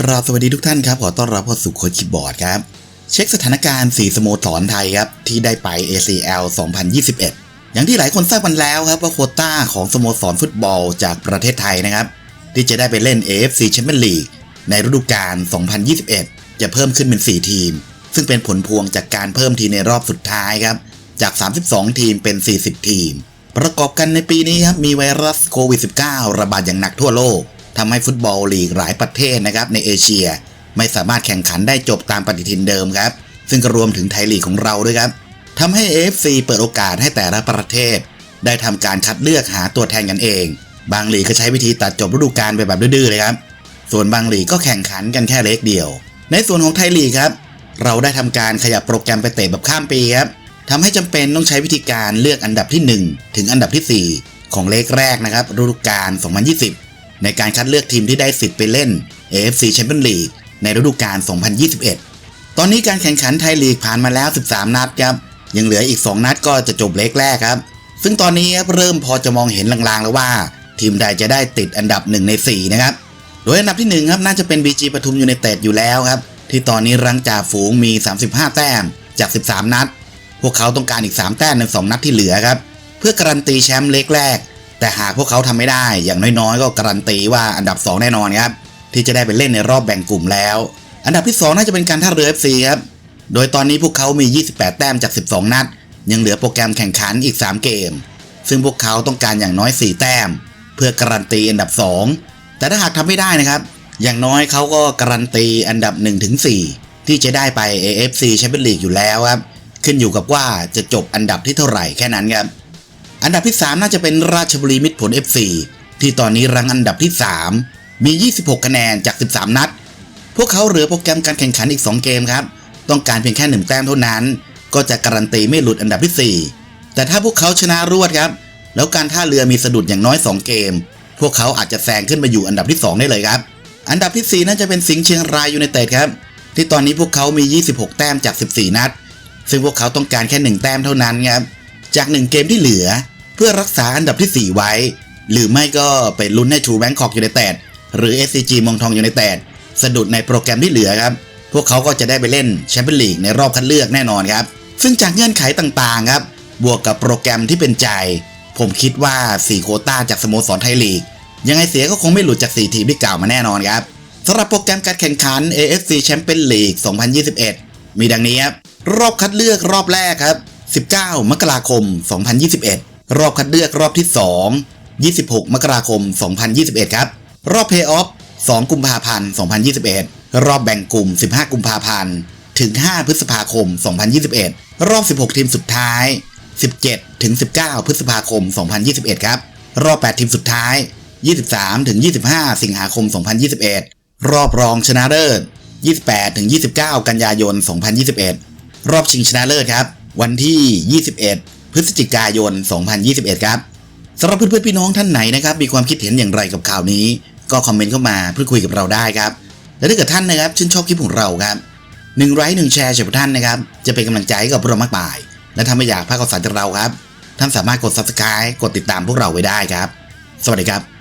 กราบสวัสดีทุกท่านครับ ขอต้อนรับเข้าสู่โคชคีย์บอร์ดครับ เช็คสถานการณ์ 4 สโมสรไทยครับ ที่ได้ไป ACL 2021 อย่างที่หลายคนทราบกันแล้วครับ ว่าโคต้าของสโมสรฟุตบอลจากประเทศไทยนะครับ ที่จะได้ไปเล่น AFC Champions League ในฤดูกาล 2021 จะเพิ่มขึ้นเป็น 4 ทีม ซึ่งเป็นผลพวงจากการเพิ่มทีในรอบสุดท้ายครับจาก 32 ทีมเป็น 40 ทีม ประกอบกันในปีนี้ครับมีไวรัสโควิด -19 ระบาดอย่างหนักทั่วโลก ทำให้ฟุตบอลลีกหลายประเทศนะครับในเอเชีย ไม่สามารถแข่งขันได้จบตามปฏิทินเดิมครับ ซึ่งก็รวมถึงไทยลีกของเราด้วยครับทำให้ AFC เปิดโอกาสให้แต่ละประเทศ ได้ทำการคัดเลือกหาตัวแทนกันเอง บางลีกก็ใช้วิธีตัดจบฤดูกาลไปแบบดื้อเลยครับ ส่วนบางลีกก็แข่งขันกันแค่เล็กเดียว ในส่วนของไทยลีกครับ เราได้ทำการขยับโปรแกรมไปเตะแบบข้ามปีครับทำให้จำเป็นต้องใช้วิธีการเลือกอันดับที่ 1 ถึงอันดับทีสี่4 ของเลขแรกนะครับฤดูกาล2020 ในการคัดเลือกทีมที่ได้สิทธิ์ไปเล่น AFC Champions League ในฤดูกาล 2021 ตอนนี้การแข่งขันไทยลีกผ่านมาแล้ว 13 นัดครับ ยังเหลืออีก 2 นัดก็จะจบเลขแรกครับ ซึ่งตอนนี้ครับเริ่มพอจะมองเห็นลางๆแล้วว่า ทีมใดจะได้ติดอันดับ 1 ใน 4 นะครับ โดยอันดับที่ 1 ครับน่าจะเป็น BG ปทุมยูไนเต็ดอยู่แล้วครับ ที่ตอนนี้รังจ่าฝูงมี 35 แต้มจาก 13 นัด พวกเขาต้องการอีก 3 แต้มใน 2 นัดที่เหลือครับ เพื่อการันตีแชมป์เล็กแรก แต่หากพวกเขาทำไม่ได้อย่างน้อยๆ ก็การันตีว่าอันดับ 2 แน่นอนครับที่จะได้ไปเล่นในรอบแบ่งกลุ่มแล้ว อันดับที่ 2 น่าจะเป็นการท่าเรือ FC ครับโดยตอนนี้พวกเขามี 28 แต้มจาก 12 นัด ยังเหลือโปรแกรมแข่งขันอีก 3 เกม ซึ่งพวกเขาต้องการอย่างน้อย 4 แต้ม เพื่อการันตีอันดับ 2 แต่ถ้าหากทำไม่ได้นะครับ อย่างน้อยเขาก็การันตีอันดับ 1-4 ที่จะได้ไป AFC Champions League อยู่แล้วครับขึ้นอยู่กับว่าจะจบอันดับที่เท่าไหร่แค่นั้นครับ อันดับที่ 3 น่าจะเป็นราชบุรีมิตรผล FC ที่ตอนนี้รังอันดับที่ 3 มี 26 คะแนนจาก 13 นัด พวกเขาเหลือโปรแกรมการแข่งขันอีก 2 เกมครับ ต้องการเพียงแค่ 1 แต้มเท่านั้น ก็จะการันตีไม่หลุดอันดับที่ 4 แต่ถ้าพวกเขาชนะรวดครับ แล้วการท่าเรือมีสะดุดอย่างน้อย 2 เกม พวกเขาอาจจะแซงขึ้นมาอยู่อันดับที่ 2 ได้เลยครับ อันดับที่ 4 น่าจะเป็นสิงห์เชียงรายยูไนเต็ดครับ ที่ตอนนี้พวกเขามี 26 แต้มจาก 14 นัด ซึ่งพวกเขาต้องการแค่ 1 แต้มเท่านั้นครับ จาก 1 เกมที่เหลือ เพื่อรักษาอันดับที่ 4 ไว้ หรือไม่ก็ไปลุ้นให้ทูแบงคอกยูไนเต็ดหรือ SCG มองทองยูไนเต็ดสะดุดในโปรแกรมที่เหลือครับ พวกเขาก็จะได้ไปเล่นแชมเปี้ยนลีกในรอบคัดเลือกแน่นอนครับ ซึ่งจากเงื่อนไขต่างๆครับ บวกกับโปรแกรมที่เป็นใจ ผมคิดว่า 4 โคต้าจากสโมสรไทยลีก ยังไงเสียก็คงไม่หลุดจาก 4 ทีมที่กล่าวมาแน่นอนครับสำหรับโปรแกรมการแข่งขัน AFC Champions League 2021 มีดังนี้ครับ รอบคัดเลือกรอบแรกครับ 19 มกราคม 2021 รอบคัดเลือกรอบที่ 2 26 มกราคม 2021 ครับ รอบเพย์ออฟ 2 กุมภาพันธ์ 2021 รอบแบ่งกลุ่ม 15 กุมภาพันธ์ ถึง 5 พฤษภาคม 2021 รอบ 16 ทีมสุดท้าย 17 ถึง 19 พฤษภาคม 2021 ครับ รอบ 8 ทีมสุดท้าย 23 ถึง 25 สิงหาคม 2021 รอบรองชนะเลิศ 28 ถึง 29 กันยายน 2021 รอบชิงชนะเลิศครับ วันที่ 21 พฤศจิกายน 2021 ครับสำหรับเพื่อนๆพี่น้องท่านไหนนะครับมีความคิดเห็นอย่างไรกับข่าวนี้ ก็คอมเมนต์เข้ามาพูดคุยกับเราได้ครับ และถ้าเกิดท่านนะครับชื่นชอบคลิปของเราครับหนึ่งไลค์หนึ่งแชร์จากท่านนะครับ จะเป็นกำลังใจให้กับพวกเรามากมาย และถ้าไม่อยากพลาดข่าวสารจากเราครับ ท่านสามารถกด subscribe กดติดตามพวกเราไว้ได้ครับ สวัสดีครับ